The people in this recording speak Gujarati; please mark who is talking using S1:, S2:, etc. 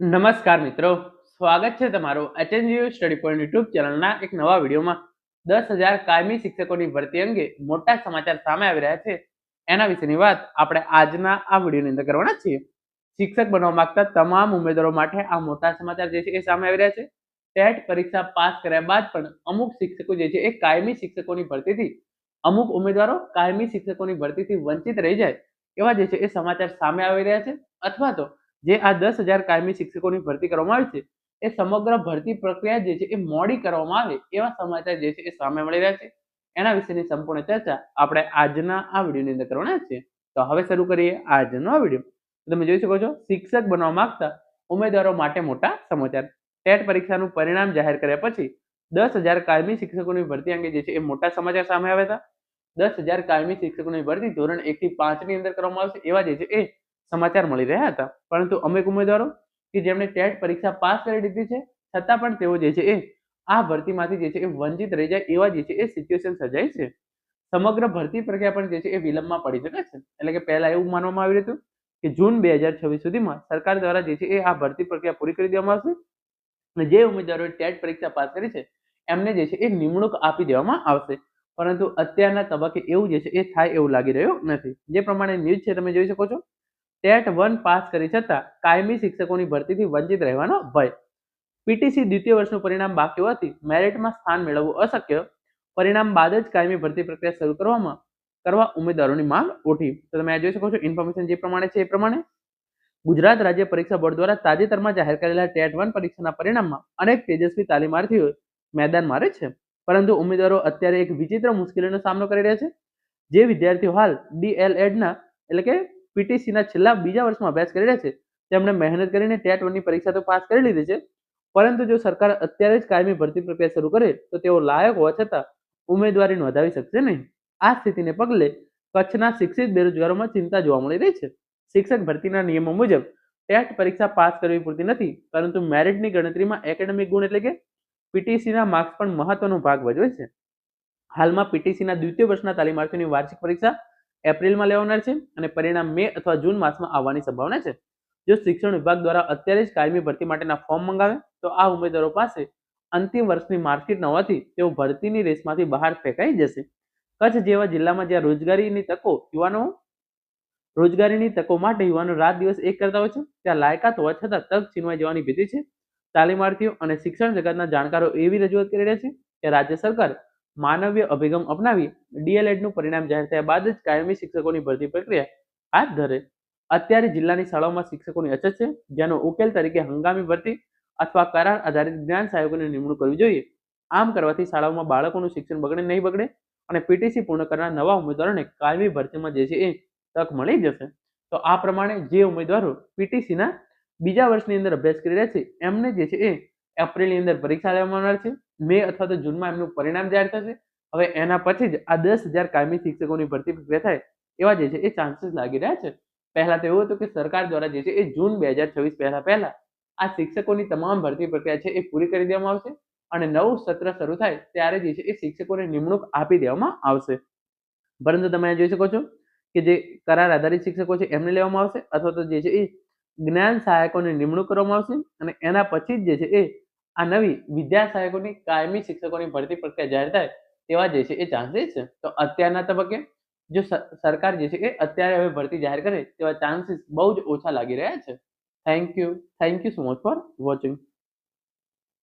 S1: નમસ્કાર મિત્રો. સ્વાગત છે તમારું એચએનજીયુ સ્ટડી પોઈન્ટ યુટ્યુબ ચેનલના એક નવા વિડીયોમાં. દસ હજાર કાયમી શિક્ષકોની ભરતી અંગે મોટા સમાચાર સામે આવી રહ્યા છે. એના વિશેની વાત આપણે આજના આ વિડીયોની અંદર કરવાના છીએ. શિક્ષક બનવા માંગતા તમામ ઉમેદવારો માટે આ મોટા સમાચાર જે છે એ સામે આવી રહ્યા છે. ટેટ પરીક્ષા પાસ કર્યા બાદ પણ અમુક શિક્ષકો જે છે એ કાયમી શિક્ષકોની ભરતીથી, અમુક ઉમેદવારો કાયમી શિક્ષકોની ભરતીથી વંચિત રહી જાય એવા જે છે એ સમાચાર સામે આવી રહ્યા છે. અથવા તો જે આ દસ હજાર કાયમી શિક્ષકોની ભરતી કરવામાં આવી છે, એ સમગ્ર ભરતી પ્રક્રિયા જે છે એ મોડી કરવામાં આવે એવા સમાચાર જે છે એ સામે મળી રહ્યા છે. એના વિશેની સંપૂર્ણ ચર્ચા આપણે આજના આ વિડીયોની અંદર કરવાના છે. તો હવે શરૂ કરીએ આજનો આ વીડિયો. તમે જોઈ શકો છો, શિક્ષક બનવા માંગતા ઉમેદવારો માટે મોટા સમાચાર. ટેટ પરીક્ષાનું પરિણામ જાહેર કર્યા પછી દસ હજાર કાયમી શિક્ષકોની ભરતી અંગે જે છે એ મોટા સમાચાર સામે આવ્યા હતા. દસ હજાર કાયમી શિક્ષકોની ભરતી ધોરણ એક થી પાંચની અંદર કરવામાં આવશે એવા જે છે એ સમાચાર મળી રહ્યા હતા. પરંતુ અમુક ઉમેદવારો કે જેમણે ટેટ પરીક્ષા પાસ કરી દીધી છે, છતાં પણ તેઓ જે છે એ આ ભરતીમાંથી જે છે એ વંચિત રહી જાય એવા જે છે એ સિચ્યુએશન સર્જાય છે. સમગ્ર ભરતી પ્રક્રિયા પણ જે છે એ વિલંબમાં પડી શકે છે. એટલે કે પહેલા એવું માનવામાં આવ્યું હતું કે જૂન બે હજાર છવ્વીસ સુધીમાં સરકાર દ્વારા જે છે એ આ ભરતી પ્રક્રિયા પૂરી કરી દેવામાં આવશે. અને જે ઉમેદવારોએ ટેટ પરીક્ષા પાસ કરી છે, એમને જે છે એ નિમણૂક આપી દેવામાં આવશે. પરંતુ અત્યારના તબક્કે એવું જે છે એ થાય એવું લાગી રહ્યું નથી. જે પ્રમાણે ન્યૂઝ છે, તમે જોઈ શકો છો. ટેટ વન પાસ કરી છતાં કાયમી શિક્ષકોની ભરતીથી વંચિત રહેવાનો ભય. પીટીસી દ્વિતીય વર્ષનું પરિણામ બાકી હોવાથી મેરિટમાં સ્થાન મેળવવું અશક્ય. પરિણામ બાદ જ કાયમી ભરતી પ્રક્રિયા શરૂ કરવામાં કરવા ઉમેદવારોની માંગ ઉઠી. તો તમે આ જોઈ શકો છો, ઇન્ફોર્મેશન જે પ્રમાણે છે એ પ્રમાણે. ગુજરાત રાજ્ય પરીક્ષા બોર્ડ દ્વારા તાજેતરમાં જાહેર કરેલા ટેટ વન પરીક્ષાના પરિણામમાં અનેક તેજસ્વી તાલીમાર્થીઓ મેદાન મારે છે. પરંતુ ઉમેદવારો અત્યારે એક વિચિત્ર મુશ્કેલીનો સામનો કરી રહ્યા છે. જે વિદ્યાર્થીઓ હાલ ડીએલએડના એટલે કે પીટીસીના છેલ્લા બીજા વર્ષમાં અભ્યાસ કરી રહ્યા છે. તેમણે મહેનત કરીને ટેટ વનની પરીક્ષા તો પાસ કરી લીધી છે. પરંતુ જો સરકાર અત્યારે જ કાયમી ભરતી પ્રક્રિયા શરૂ કરે, તો તેઓ લાયક હોવા છતાં ઉમેદવારી નોંધાવી શકશે નહીં. આ સ્થિતિને પગલે કચ્છના શિક્ષિત બેરોજગારોમાં ચિંતા જોવા મળી રહી છે. શિક્ષક ભરતીના નિયમો મુજબ ટેટ પરીક્ષા પાસ કરવી પૂરતી નથી, પરંતુ મેરિટની ગણતરીમાં એકેડેમિક ગુણ એટલે કે પીટીસીના માર્ક્સ પણ મહત્વનો ભાગ ભજવે છે. હાલમાં પીટીસીના દ્વિતીય વર્ષના તાલીમાર્થીઓની વાર્ષિક પરીક્ષા એપ્રિલમાં લેવાનાર છે અને પરિણામ મે અથવા જૂન માસમાં આવવાની સંભાવના છે. જો શિક્ષણ વિભાગ દ્વારા અત્યારે જ કાયમી ભરતી માટેના ફોર્મ મંગાવે, તો આ ઉમેદવારો પાસે અંતિમ વર્ષની માર્કશીટ ન હોવાથી તેઓ ભરતીની રેસમાંથી બહાર ફેંકાઈ જશે. કચ્છ જેવા જિલ્લામાં જ્યાં રોજગારીની તકો યુવાનો, રોજગારીની તકો માટે યુવાનો રાત દિવસ એક કરતા હોય છે, ત્યાં લાયકાત હોવા છતાં તક છીનવાઈ જવાની ભીતિ છે. તાલીમાર્થીઓ અને શિક્ષણ જગતના જાણકારો એવી રજૂઆત કરી રહ્યા છે કે રાજ્ય સરકાર માનવીય અભિગમ અપનાવી ડીએલએડનું પરિણામ જાહેર થયા બાદ જ કાયમી શિક્ષકોની ભરતી પ્રક્રિયા હાથ ધરે. અત્યારે જિલ્લાની શાળાઓમાં શિક્ષકોની અછત છે, જેનો ઉકેલ તરીકે હંગામી ભરતી અથવા કરાર આધારિત જ્ઞાન સહાયકોની નિમણૂક કરવી જોઈએ. આમ કરવાથી શાળાઓમાં બાળકોનું શિક્ષણ બગડે નહીં બગડે અને પીટીસી પૂર્ણ કરનાર નવા ઉમેદવારોને કાયમી ભરતીમાં જે છે એ તક મળી જશે. તો આ પ્રમાણે જે ઉમેદવારો પીટીસીના બીજા વર્ષની અંદર અભ્યાસ કરી રહ્યા છે, એમને જે છે એ એપ્રિલની અંદર પરીક્ષા લેવામાં આવનાર છે, મે અથવા તો જૂનમાં એમનું પરિણામ જાહેર થશે. હવે એના પછી જ આ દસ હજાર કાયમી શિક્ષકોની ભરતી પ્રક્રિયા થાય એવા જે છે એ ચાન્સીસ લાગી રહ્યા છે. પહેલા તો એવું હતું કે સરકાર દ્વારા જે છે એ જૂન બે હજાર છવ્વીસ પહેલા પહેલા આ શિક્ષકોની તમામ ભરતી પ્રક્રિયા છે એ પૂરી કરી દેવામાં આવશે અને નવું સત્ર શરૂ થાય ત્યારે જે છે એ શિક્ષકોને નિમણૂક આપી દેવામાં આવશે. પરંતુ તમે જોઈ શકો છો કે જે કરાર આધારિત શિક્ષકો છે એમને લેવામાં આવશે અથવા તો જે છે એ જ્ઞાન સહાયકોની નિમણૂક કરવામાં આવશે અને એના પછી જ જે છે એ આ નવી વિદ્યા સહાયકોની કાયમી શિક્ષકોની ભરતી પ્રક્રિયા જાહેર થાય તેવા જે છે એ ચાન્સીસ છે. તો અત્યારના તબક્કે જો સરકાર જે છે એ અત્યારે હવે ભરતી જાહેર કરે તેવા ચાન્સીસ બહુ જ ઓછા લાગી રહ્યા છે. Thank you thank you so much for watching